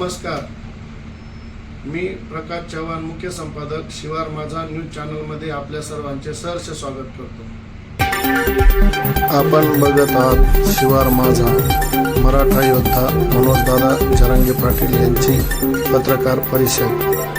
नमस्कार. मी प्रकाश चव्हाण मुख्य संपादक शिवार माझा न्यूज चॅनलमध्ये आपल्या सर्वांचे सहर्ष स्वागत करतो. आपण बघत आहात शिवार माझा मराठा योद्धा मनोजदादा जरांगे पाटील यांची पत्रकार परिषद.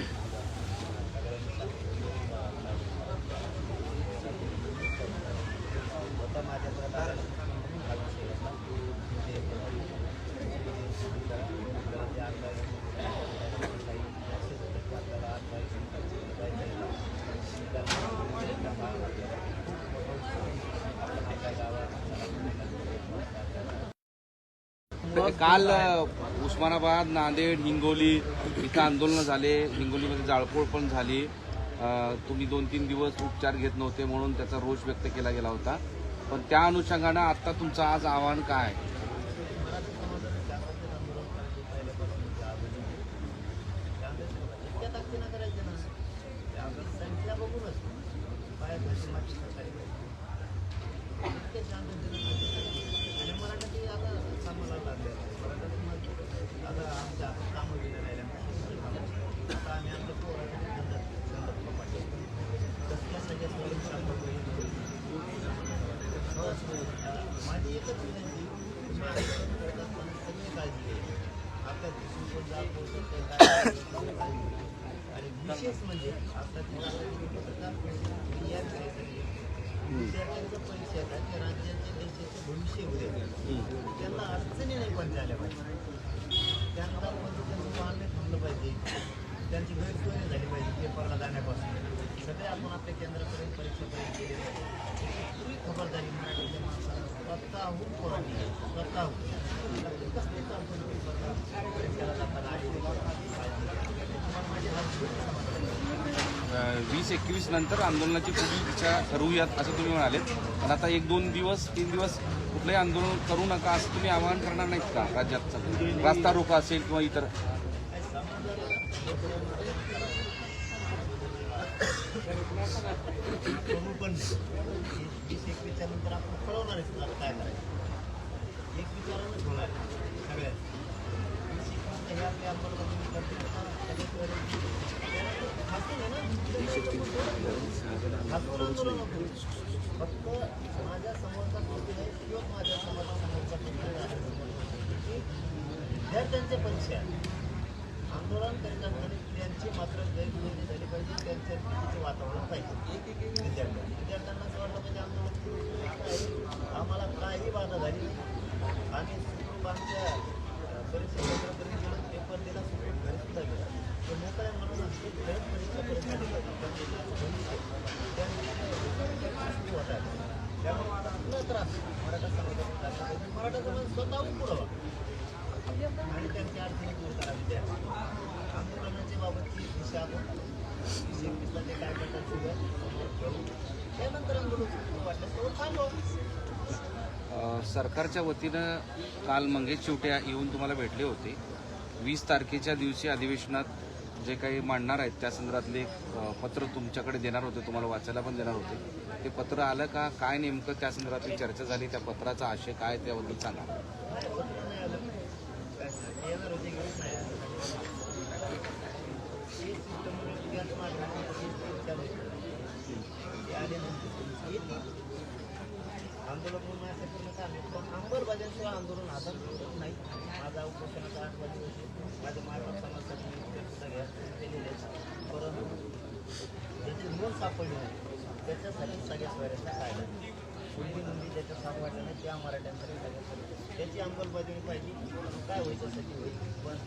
काल उस्मानाबाद नांदेड हिंगोली इथं आंदोलनं झाले. हिंगोलीमध्ये जाळपोळ पण झाली. तुम्ही दोन तीन दिवस उपचार घेत नव्हते म्हणून त्याचा रोष व्यक्त केला गेला होता. पण त्या अनुषंगानं आता तुमचं आज आव्हान काय इतक्या ताकदीनं करायचं ना त्यावेळी संख्या बघूनच बाहेर पैसे मागची सरकारी इतके शांततेनं आणि मराठी आता कामाला लागले मराठी आता आमच्या हातात कामं दिलं नाही आता आम्ही आमच्या पोरासाठी धंदा धंदा पाठवतो कसल्या सगळ्या सोयी शांत माझी एकच विनंती तुम्ही आंदोलन करत असताना सगळी काळजी घ्यायची आपल्या दिसून जा पोहोचत काय काळजी घ्यायची. आणि विशेष म्हणजे आता विद्यार्थ्यांचं परीक्षा येतात की राज्याचे देशाचे भविष्य उद्या त्यांना अडचणी नाही पण झाल्या पाहिजे त्यांना त्यांचं वाहन थांबलं पाहिजे त्यांची गैरसोय झाली पाहिजे पेपरला जाण्यापासून सगळे आपण आपल्या केंद्रापर्यंत परीक्षेपर्यंत गेले पाहिजे पूर्वी खबरदारी मराठीच्या माणसाला स्वतःहून पोरांनी स्वतःहून कसली पेपरला परीक्षेला जाताना तुम्हाला माझी हात जोडून समाधान आहे. वीस एकवीस नंतर आंदोलनाची पुढील दिशा ठरवूयात असं तुम्ही म्हणालेत पण आता एक दोन दिवस तीन दिवस कुठलंही आंदोलन करू नका असं तुम्ही आवाहन करणार नाहीत का राज्यात? रास्ता रोखा असेल किंवा इतर. पण वीस एकवीसच्या नंतर आपण काय करायचं एक विचारानंच होणार सगळ्यात. वीस एकवीसच्या हे अंमलबजावणी करतील फक्त माझ्या समोरचा व्यक्ती आहे किंवा माझ्या समाजासमोरचा व्यक्ती आहे की विद्यार्थ्यांच्या परीक्षा आंदोलन करीत असताना त्यांची मात्र गैरसोयी झाली पाहिजे त्यांच्या भीतीचे वातावरण पाहिजे विद्यार्थ्यांना विद्यार्थ्यांना असं वाटलं पाहिजे आंदोलन आम्हाला काही बाधा झाली नाही. आम्ही सुखरूप आमच्या अं, सरकारच्या वतीनं काल मंगेश चिवटे येऊन तुम्हाला भेटले होते. वीस तारखेच्या दिवशी अधिवेशनात जे काही मांडणार आहेत त्या संदर्भातले पत्र तुमच्याकडे देणार होते तुम्हाला वाचायला पण देणार होते. ते पत्र आलं का काय नेमकं त्या संदर्भातली चर्चा झाली त्या पत्राचा आशय काय त्याबद्दल सांगा. आंदोलन म्हणून पण अंमलबजावणीशिवाय आंदोलन हातात नाही. माझा उपोषणाचा आठ वाजे माझ्या माता समाजासाठी सुद्धा गॅस केलेले आहेत. परंतु ज्याची मूळ सापडले नाही त्याच्यासाठी सगळ्या स्वयंचा कायदा कुठली नोंदी त्याच्या सापडल्या नाही त्या मराठ्यांसाठी सगळ्या त्याची अंमलबजावणी पाहिजे काय होईल त्यासाठी होईल? पण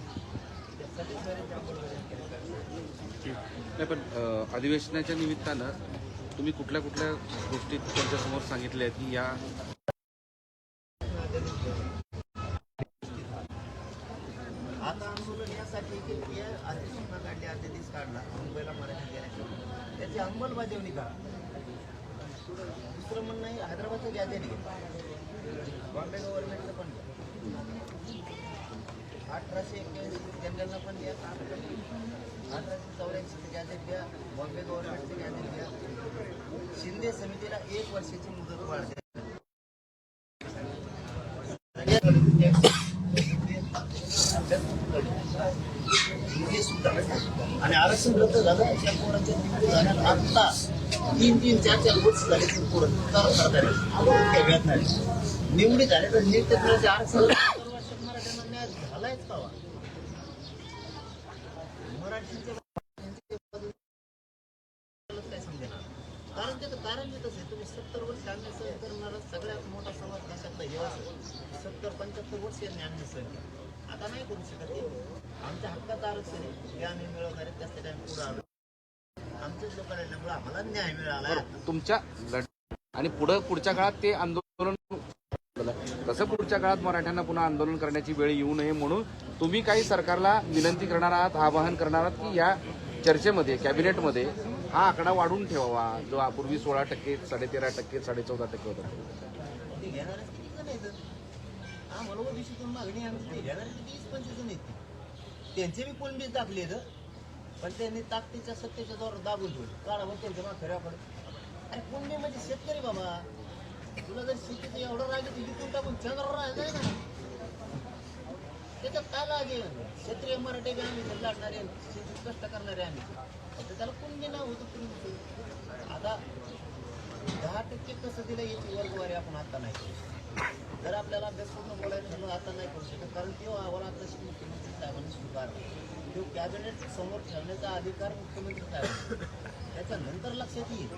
नाही पण अधिवेशनाच्या निमित्तानं तुम्ही कुठल्या कुठल्या गोष्टी त्यांच्यासमोर सांगितल्या आहेत की या यासाठी की अधिसूचना काढली अध्यादेश काढला. मुंबईला मराठी गेल्याच्या त्याची अंमलबजावणी करा. दुसरं म्हणणं आहे हैदराबादचं गॅदर घ्या बॉम्बे गव्हर्नमेंटचं पण घ्या. अठराशे एक्क्याऐंशी जनरलला पण घ्या. अठराशे चौऱ्याऐंशीचं गॅजेट घ्या. बॉम्बे गव्हर्नमेंटचं गॅजेट घ्या. शिंदे समितीला एक वर्षाची मुदत वाढते द्या हे सुद्धा आणि आरक्षण रद्द झालं आत्ता तीन तीन चार चार वर्ष झाले ते पोरं तर नाही निवडी तर नीट आरक्षण मराठ्यांना न्याय झालायच कारण त्याचं कारण ते आहे तुम्ही सत्तर वर्ष अन्य सहन करणारा सगळ्यात मोठा समाज देशातला हे सत्तर पंच्याहत्तर वर्ष यांनी अन्य सहन आता नाही करू शकत आमच्या हक्काचं आरक्षण आहे. हे आम्ही मिळवणार आहे त्यासाठी आम्ही पुढे आलो. आमच्याच आम्हाला न्याय मिळाला. तुमच्या लढ आणि पुढं पुढच्या काळात ते आंदोलन तसं पुढच्या काळात मराठ्यांना पुन्हा आंदोलन करण्याची वेळ येऊ नये म्हणून तुम्ही काही सरकारला विनंती करणार आहात आवाहन करणार आहात की या चर्चेमध्ये कॅबिनेटमध्ये हा आकडा वाढून ठेवावा. जो पूर्वी सोळा टक्के साडेतेरा टक्के साडेचौदा टक्के होता. मागणी आमची. त्यांचे बी कुणबीच दाखले पण त्यांनी ताकदीच्या सत्तेच्या जोरात दाबून ठेवले. काढा मग त्यांच्या आपण अरे कुणबी म्हणजे शेतकरी बाबा. तुला जर शेतीचं एवढं राग येते विकून टाकून चंद्र राहायचं ना. त्याच्यात काय लागे क्षेत्रीय मराठी बी आम्ही लढणारे शेती कष्ट करणारे आम्ही. तर त्याला कुणबी नाव होतं कुणबी आता दहा टक्के कसं दिलं याची वर्गवारी आपण आता नाही. जर आपल्याला अभ्यास पूर्ण बोलायचं झालं आता नाही करू शकत. कारण तो अहवाल आता मुख्यमंत्री साहेबांनी स्वीकारला तो कॅबिनेट समोर ठेवण्याचा अधिकार मुख्यमंत्री साहेब त्याच्यानंतर लक्षात येईल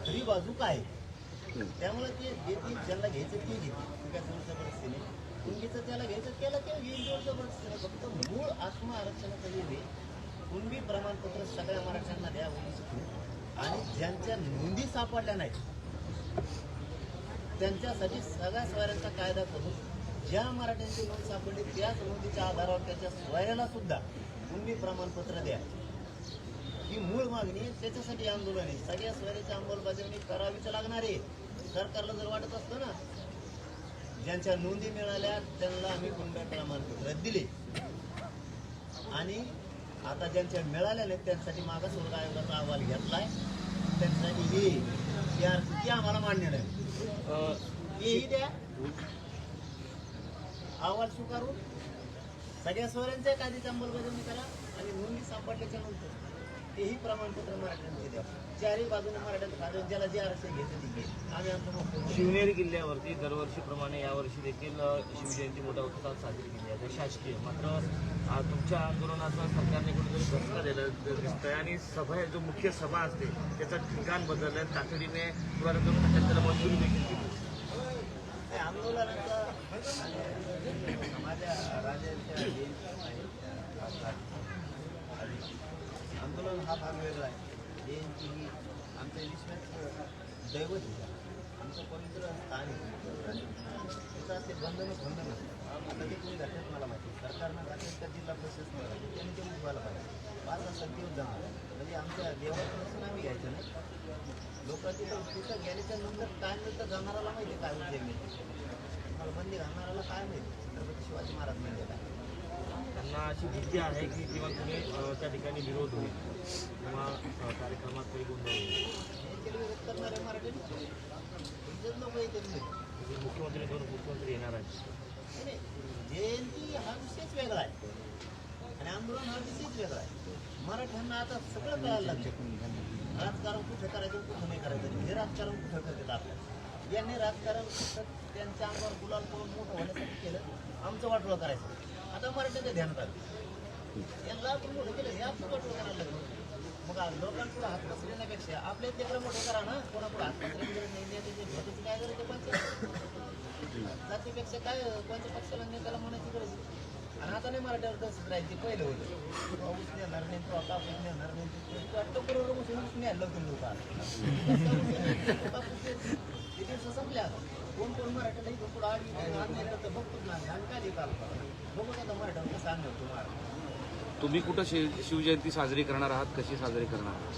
खरी बाजू काय आहे? त्यामुळे ते घेतील ज्यांना घ्यायचं ते घेतील. काय जबरदस्तीने कुणबीचं त्याला घ्यायचं त्याला ते घेईल जोर जबरदस्तीने फक्त मूळ आत्म आरक्षणाचं निर्णय कुणबी प्रमाणपत्र सगळ्या मराठ्यांना द्या आणि ज्यांच्या नोंदी सापडल्या नाहीत त्यांच्यासाठी सगळ्या स्वयंचा कायदा करून ज्या मराठ्यांची नोंद सापडली त्याच नोंदीच्या आधारावर त्याच्या स्वयंला सुद्धा कुणबी प्रमाणपत्र द्या. ही मूळ मागणी आहे, त्याच्यासाठी आंदोलन आहे. सगळ्या स्वयंची अंमलबजावणी करावीच लागणार आहे. सरकारला जर वाटत असतं ना ज्यांच्या नोंदी मिळाल्या त्यांना आम्ही कुणबी प्रमाणपत्र दिले. आणि आता ज्यांच्या मिळाल्या नाहीत त्यांसाठी मागासवर्ग आयोगाचा अहवाल घेतलाय. त्यांच्यासाठी हे या ते आम्हाला मान्य नाही. हेही द्या अहवाल स्वीकारून सगळ्या स्वरांच्या कायद्याची अंमलबजावणी करा आणि नोंदी सापडल्याच्या नंतर. तेही प्रमाणपत्र मराठ्यांचे द्या चारही बाजूने मराठ्यांचं खातं ज्याला जे आरक्षण घ्यायचं ते घे आम्ही आमचं मत शिवनेरी किल्ल्यावरती दरवर्षीप्रमाणे यावर्षी देखील शिवजयंती मोठ्या उत्साहात साजरी केली आहे शासकीय. मात्र तुमच्या आंदोलनाचा सरकारने कुठेतरी धक्का दिला दिसतंय आणि सभा जो मुख्य सभा असते त्याचं ठिकाण बदललं तातडीने पुढाकार करून त्याला मंजुरी देखील नाही, आंदोलनाचा माझ्या राजाच्या आंदोलन हा भाग वेगळा आहे. जयंती ही आमच्या विश्वास दैवत आहे. आमचं पवित्र स्थान आहे. तिथं ते बंधन बंधन आता ते कोणी घातल्यात मला माहिती. सरकारनं घातलं तर जिल्हा प्रशासन त्यांनी ते उठवायला पाहिजे. पाच वाजता दिवस जाणार म्हणजे आमच्या देवाचं दर्शन आम्ही घ्यायचं नाही लोक तिथं तिथं गेल्याच्यानंतर काय नंतर जाणाराला माहिती काय उद्योग मिळते मला बंदी घालणाऱ्याला काय माहिती? छत्रपती शिवाजी महाराज म्हणजे काय? त्यांना अशी भीती आहे की किंवा कुणी त्या ठिकाणी विरोध होईल किंवा कार्यक्रमात काही गोंधळ होईल. म्हणजे मुख्यमंत्री दोन मुख्यमंत्री येणार आहेत. नाही, जयंती हा विषयच वेगळा आहे. आणि आंदोलन हा विषयच वेगळा आहे. मराठ्यांना आता सगळं कळायला लागतं राजकारण कुठं करायचं कुठं नाही करायचं हे राजकारण कुठं करतात आपल्याला यांनी राजकारण त्यांच्या अंगावर गुलाल करून मोठं होण्यासाठी केलं. आमचं वाटोळं करायचं. आता मराठ्याचं ध्यानात आलं. यांना आपण मोठं केलं हे आमचं वाटोळं करायला लागलं. मग आज लोकांपुढे हात पसरण्यापेक्षा आपल्या लेकरं मोठं करा ना कोणापुढे हात पसरण्याची गरज नाही नेत्याची भेटायची काय गरज पंचायत जातीपेक्षा काय कोणत्या पक्षाला नेत्याला म्हणायची गरज? आणि आता नाही मराठ्यावर तसंच राहायचे पहिलं होतं. पाऊस नेणार नाही तो कापूस नेणार नाही वाटतं बरोबर ऊस न्यायला होतं लोक. आता. कोण कोण मराठ्याला इथं तर बघतोच नाही काय बघू मराठ्यावर कसं आणलं तुम्हाला. तुम्ही कुठं शिव शिवजयंती साजरी करणार आहात? कशी साजरी करणार आहात?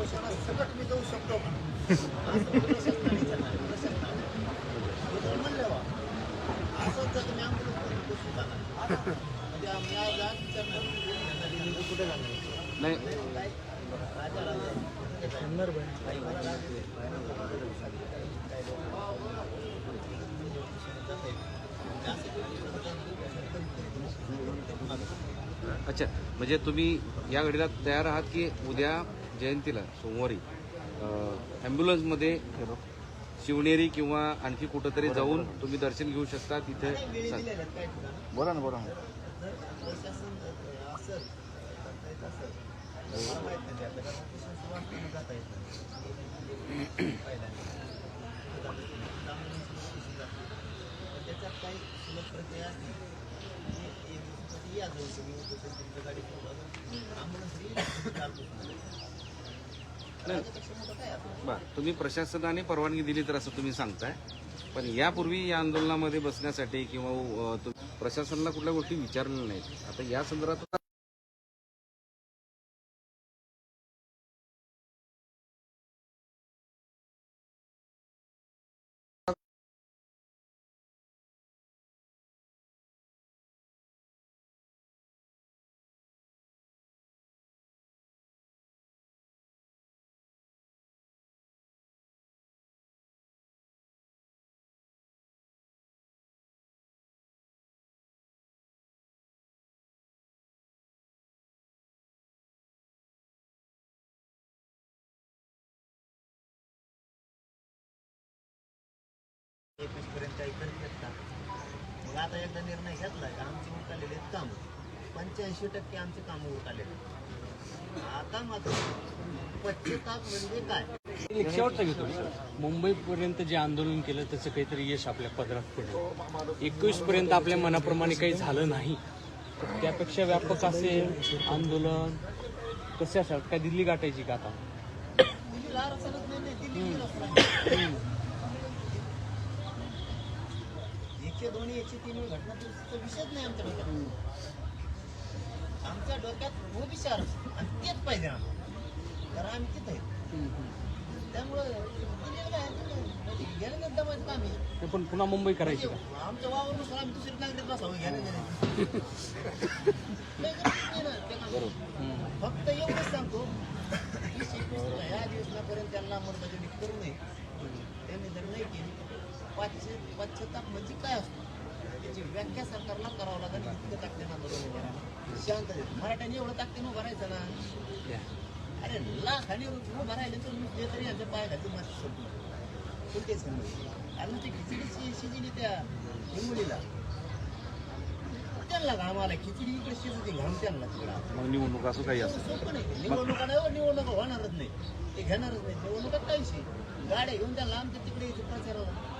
मला मी जाऊ शकतो म्हणलं बा, असंच जर तुम्ही? म्हणजे आम्ही आज आज विचारणार, यांना दिल्लीला कुठे जाणार? नाही. अच्छा म्हणजे तुम्ही या घडीला तयार आहात की उद्या जयंतीला सोमवारी ॲम्ब्युलन्समध्ये शिवनेरी किंवा आणखी कुठंतरी जाऊन तुम्ही दर्शन घेऊ शकता तिथे. बोला ना बोला ना. त्याच्यात काही सुलभ प्रक्रिया या जाऊ तुम्ही तुमच्या गाडी तुम्ही प्रशासनाने परवानगी दिली तर असं तुम्ही सांगताय. पण यापूर्वी या आंदोलनामध्ये बसण्यासाठी किंवा प्रशासनाला कुठल्या गोष्टी विचारलेल्या नाहीत. आता या संदर्भात एकवीस पर्यंत काही करत का मग आता एकदा निर्णय घेतला का आमचे उरकालेले आहेत काम. पंच्याऐंशी टक्के आमचे काम उरकालेले. आता मात्र पश्चाताप म्हणजे काय? एक शेवटचा घेतो सर मुंबईपर्यंत जे आंदोलन केलं त्याचं काहीतरी यश आपल्या पदरात पडलं. एकवीस पर्यंत आपल्या मनाप्रमाणे काही झालं नाही. त्यापेक्षा व्यापक असे आंदोलन कशासाठी काय दिल्ली गाठायची का आता दिल्लीला आरक्षणच नाही नाही दिल्ली गेलं असतं. एकशे दोन एकशे तीन घटना तो विषयच नाही आमच्या डोक्यात. आमच्या डोक्यात ओबीसी आरक्षण आणि तेच पाहिजे आम्हाला तर आम्ही तिथे त्यामुळं म्हणजे ते पण पुन्हा मुंबई करायची का? आमच्या वावरनुसार आम्ही दुसरी नागरिक बसावं घ्या नाही. नाही. नाही गरज नाही ना त्या कामाची. फक्त एवढंच सांगतो ह्या दिवसापर्यंत त्यांना अंमलबजावणी करू नये. त्यांनी जर नाही केली पाचशे पश्चाताप म्हणजे काय असतो? त्याची व्याख्या सरकारला करावं लागेल इतकं ताकदीनं आंदोलन शांत मराठ्याने एवढं ताकदीनं उभं राहायचं ना? अरे लाखाने उभं राहिले तर ते तरी यांच्या पाय घालते माती सोडतो. कोणते समज अरे ते खिचडी शिजली त्या हिंगोलीला. त्यांना घाम आला खिचडी इकडे शिजते घाम त्यांना तिकडा. निवडणूक असं काही असं सोपं नाही. निवडणुका निवडणुका होणारच नाही. ते घेणारच नाही. निवडणुकात काय विषय गाड्या घेऊन त्याला आमच्या तिकडे प्रचाराला.